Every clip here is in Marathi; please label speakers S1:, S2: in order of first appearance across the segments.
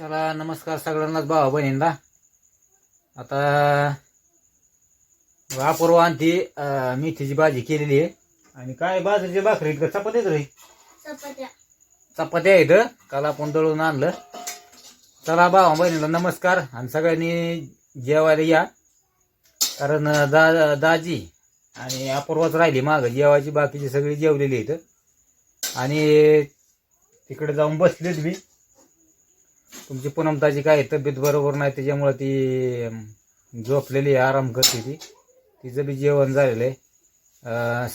S1: चला नमस्कार सगळ्यांनाच भावा बहिणींना. आता वापर आणती मेथीची भाजी केलेली आहे. आणि काय बाजरीची भाकरी का? चपात्याच रे?
S2: चपात्या.
S1: चपात्या आहेत काल आपण दळून आणलं. चला भावा बहिणीला नमस्कार. आणि सगळ्यांनी जेवायला या. कारण दा दाजी आणि अपूर्वाच राहिली माग. जेवायची बाकीची सगळी जेवलेली आहेत आणि तिकडे जाऊन बसलेत मी तुमची पूनमताची काय तब्येत बरोबर नाही त्याच्यामुळे ती झोपलेली आहे आराम करते ती. तिचं बी जेवण झालेलं आहे. अं,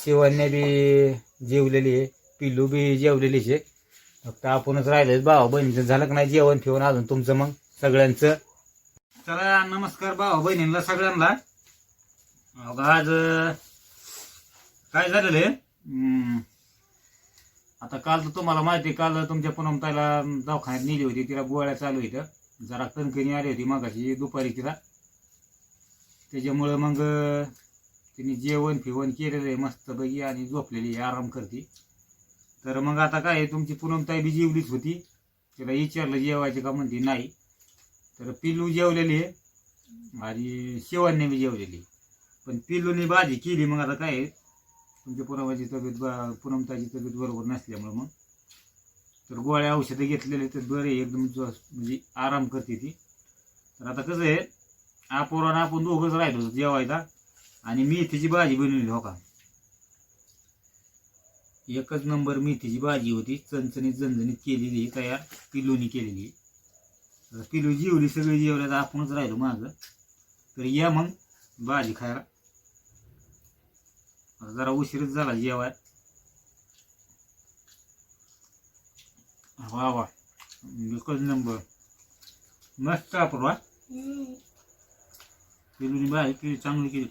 S1: बी जेवलेली आहे पिल्लू बी जेवलेलीच आहे. फक्त आपणच राहिलेच भावा बहिणीचं झालं का नाही जेवण ठेवून अजून तुमचं मग सगळ्यांचं? चला नमस्कार भावा बहिणींना सगळ्यांना. आज काय झालेलं आहे? हम्म, आता काल तर तुम्हाला माहिती आहे, काल तुमच्या पुनमताईला दवाखान्यात नेली होती तिला गोळ्या चालू होत्या जरा कणकणी आली होती मागाशी दुपारी तिला. त्याच्यामुळं मग तिने जेवण फिवण केलेलं आहे मस्तपैकी आणि झोपलेली आहे आराम करते. तर मग आता काय आहे, तुमची पुनमताई बी जेवलीच होती. तिला विचारलं जेवायचे का म्हणते नाही. तर पिल्लू जेवलेली आहे आणि शिवांनी बी जेवलेली पण पिल्लूनी भाजी केली मग आता काय आहे, तुमच्या पुरावाची तब्येत बा पूनमताईची तब्येत बरोबर नसल्यामुळं मग. तर गोळ्या औषधं घेतलेले तर बरे एकदम जो- म्हणजे आराम करते ती. तर आता कसं आहे आपण आपण दोघंच राहिलो होतो जेवायला आणि मेथीची भाजी बनवली हो का? एकच नंबर मेथीची भाजी होती चणचणीत झणझणीत केलेली तयार पिलूनी केलेली. तर पिलू जेवली सगळी जेवल्या तर आपणच राहिलो मागं. तर या मग भाजी खायला. जरा उशीरच झाला जेवाय. वा वा. एकच नंबर. मस्त आपण वा पिलूनी भाजी केली चांगली केली.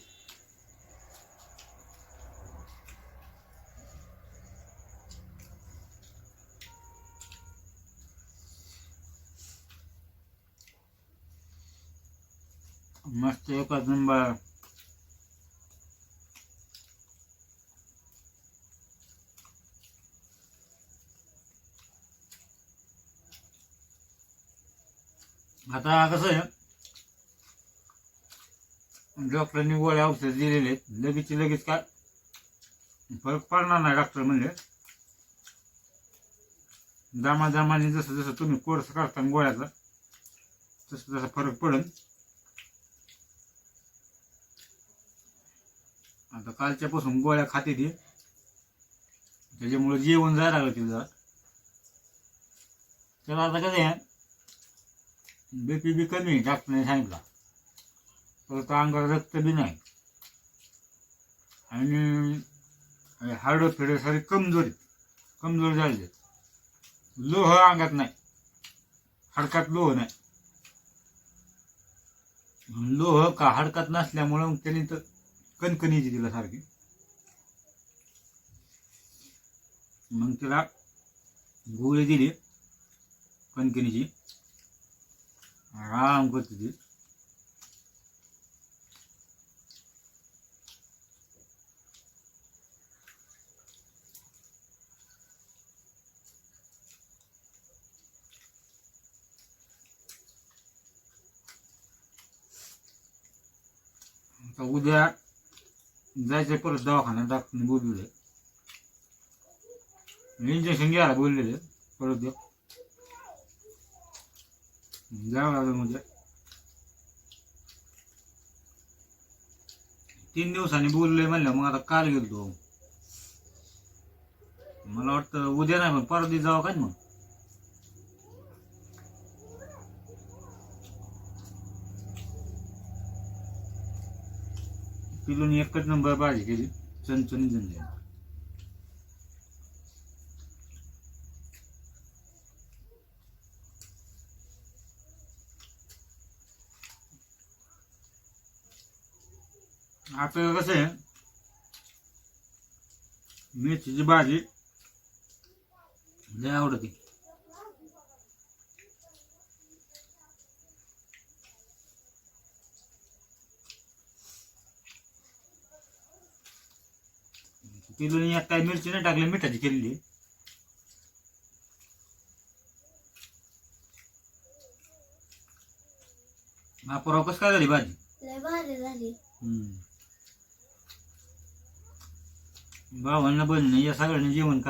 S1: मस्त एकच नंबर. आता कसं आहे डॉक्टरांनी गोळ्या औषध दिलेले आहेत. लगेच लगेच काय फरक पडणार नाही डॉक्टर म्हणजे दामादामाने जसं जसं तुम्ही कोर्स करता गोळ्याचा तसं तसा फरक पडेल आता कालच्यापासून गोळ्या खाते ती. त्याच्यामुळे जेवण जायला लागलं तिला. जरा. तर आता कसं आहे बीपी बी कमी आहे डॉक्टरने सांगितलं. परत अंगावर रक्त बी नाही. आणि हाडं फिडं सारी कमजोर कमजोर झाले लोह अंगात नाही. हाडकात लोह नाही. लोह का हाडकात नसल्यामुळं मग त्याने तर कणकणीची तिला सारखी. मग तिला गोळी दिली कणकणीची. आराम करते ती आता उद्या जायचं परत दवाखान्यात डॉक्टरने बोललेले इंजेक्शन घ्यायला बोललेले परत एक जावं लागेल म्हणजे तीन दिवसांनी बोलले म्हणलं मग आता काल गेलो मला वाटतं उद्या नाही पण परत जावं काय मग? पिलून एकच नंबर भाजी केली चणचणी झंझणी आपल्याला कसं आहे मेथीची भाजी लय आवडते. किलोनी एक काय मिरची नाही टाकली मिठाची केलेली. अपूर्वा कसं काय झाली भाजी?
S2: लय भारी झाली.
S1: भावांना बहिणी या सगळ्यांनी जेवण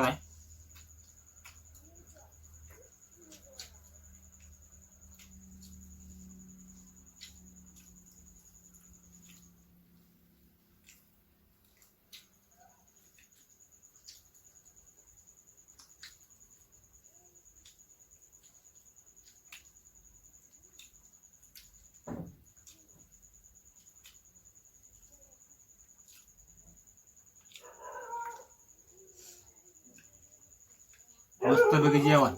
S1: काय मस्तपैकी जेवण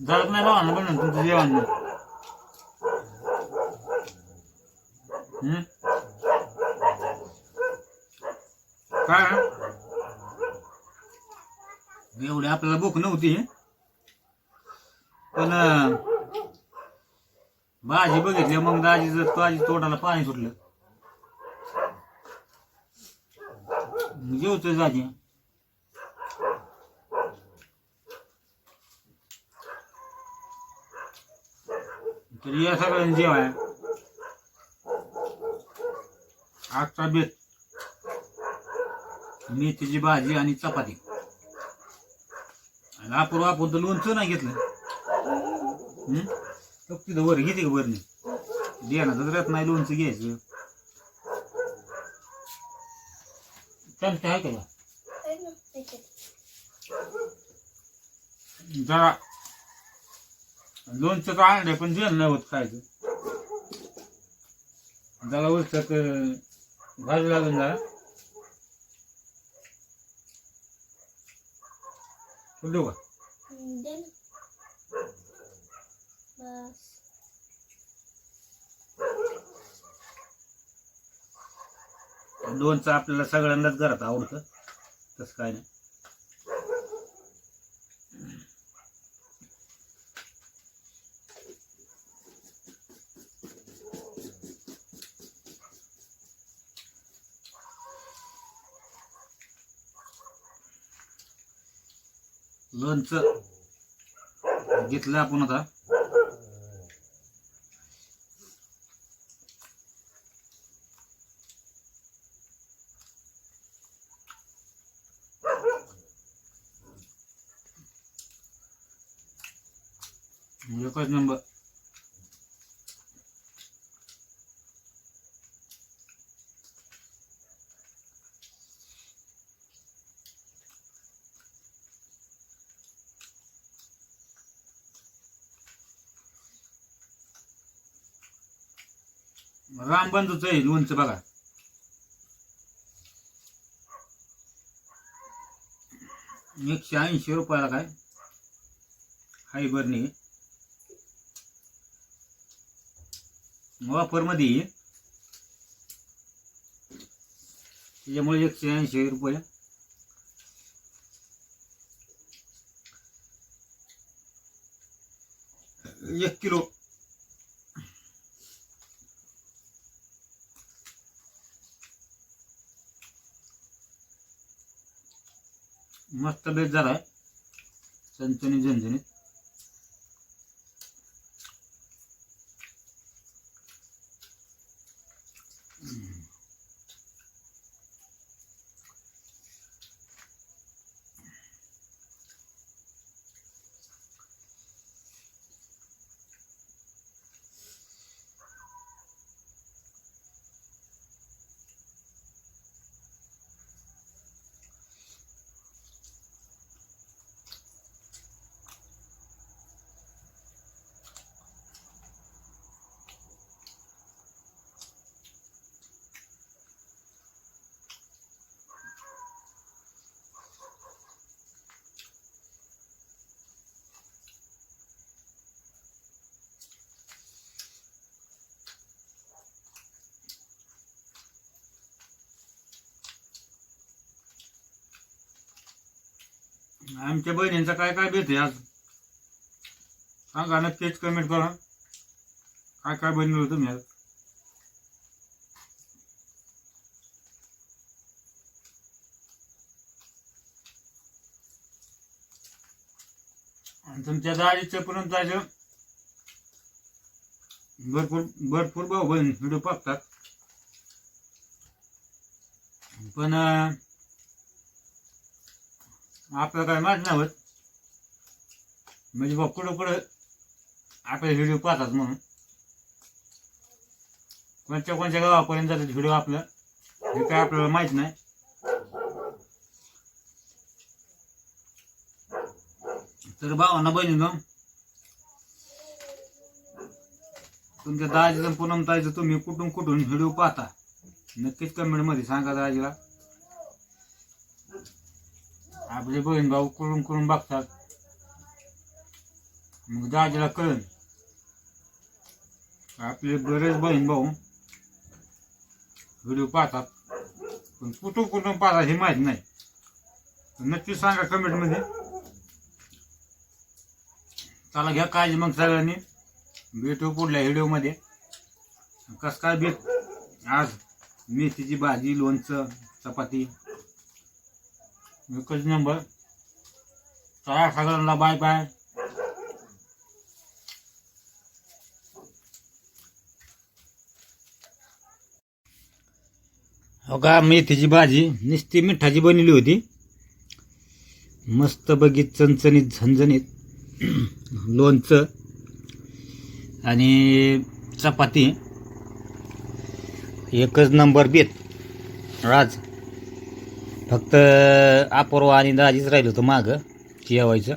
S1: जात नाही भावांना बनवून काय एवढी आपल्याला भूक नव्हती पण भाजी बघितली मग दाजीचं ताजी तोंडाला पाणी सुटलं जेवतोय दाजी तर या सगळ्यांनी जेवाय आजचा बेत मेथीची भाजी आणि चपाती आणि आपण आपण तर लोणचं नाही घेतलं हम्म? तिथं वर घेते का वरणी देणार तर नाही लोणचं घ्यायचं चमचा आहे का?
S2: आहे.
S1: जरा लोणचं तर आणलंय पण जेवण नाही होत खायचं. जरा उलचक भाजू लागून जरा. देऊ का? लोणचं आपल्याला सगळ्यांनाच घरात आवडतं. तसं काय नाही. लोणचं. घेतलं आपण आता एकच नंबर रामबंधूच आहे लोणचं बघा. एकशे ऐंशी रुपयाला काय? हाय बरणी. वापरमध्ये त्याच्यामुळे एकशे ऐंशी रुपये. एक किलो. मस्त बेत आहे चणचणीत झणझणीत. आमच्या बहिणींचा काय काय बेत आहे आज? सांगा नक्कीच कमेंट करा. काय काय बनवलं तुम्ही आज? आणि तुमच्या दाजीचं पर्यंत जायचं भरपूर भरपूर भाऊ बहीण व्हिडिओ बघतात पण आपलं काय माहीत नाही होत? म्हणजे बघ कुठं कुठं आपले व्हिडिओ पाहतात म्हणून. कोणत्या कोणत्या गावापर्यंत जातात व्हिडिओ आपलं? हे काय आपल्याला माहीत नाही. तर भावांना बहिणीनं तुमच्या दाजीचं पूनम ताईचं तुम्ही कुठून कुठून व्हिडिओ पाहता? नक्कीच कमेंटमध्ये सांगा दाजीला. आपले बहीण भाऊ करून करून बघतात. मग दाजीला कळन. आपले बरेच बहीण भाऊ व्हिडिओ पाहतात. पण कुठून कुठून पाहतात हे माहीत नाही. तर नक्की सांगा कमेंटमध्ये. चला घ्या काळजी मग सगळ्यांनी. भेटू पुढल्या व्हिडिओमध्ये. कसं काय भेट? आज मेथीची भाजी लोणचं चपाती. एकच नंबर. चला सगळ्यांना बाय बाय हो का मेथीची भाजी नुसती मिठाची बनवली होती. मस्त बघित चणचणीत झणझणीत लोणचं आणि चपाती. एकच नंबर बेत राज. फक्त अपूर्व आणि दाजीच राहिलं होतं मागं जेवायचं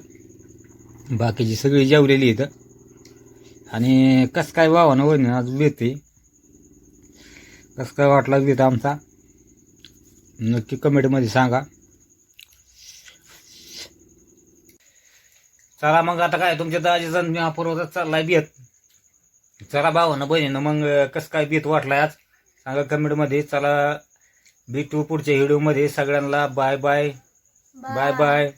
S1: बाकीची सगळी जेवलेली इथं आणि कसं काय वावानं वहिनी आज बेत आहे कसं काय वाटला बेत आमचा. नक्की कमेंटमध्ये सांगा. चला मग आता काय तुमच्या दाजीचा मी अपूर्वाचा चाललाय बेत चला भावानं बहिणीनं मग कसं काय बेत वाटलाय आज? सांगा कमेंटमध्ये. चला भेटू पुढच्या व्हिडिओमध्ये सगळ्यांना बाय बाय बाय बाय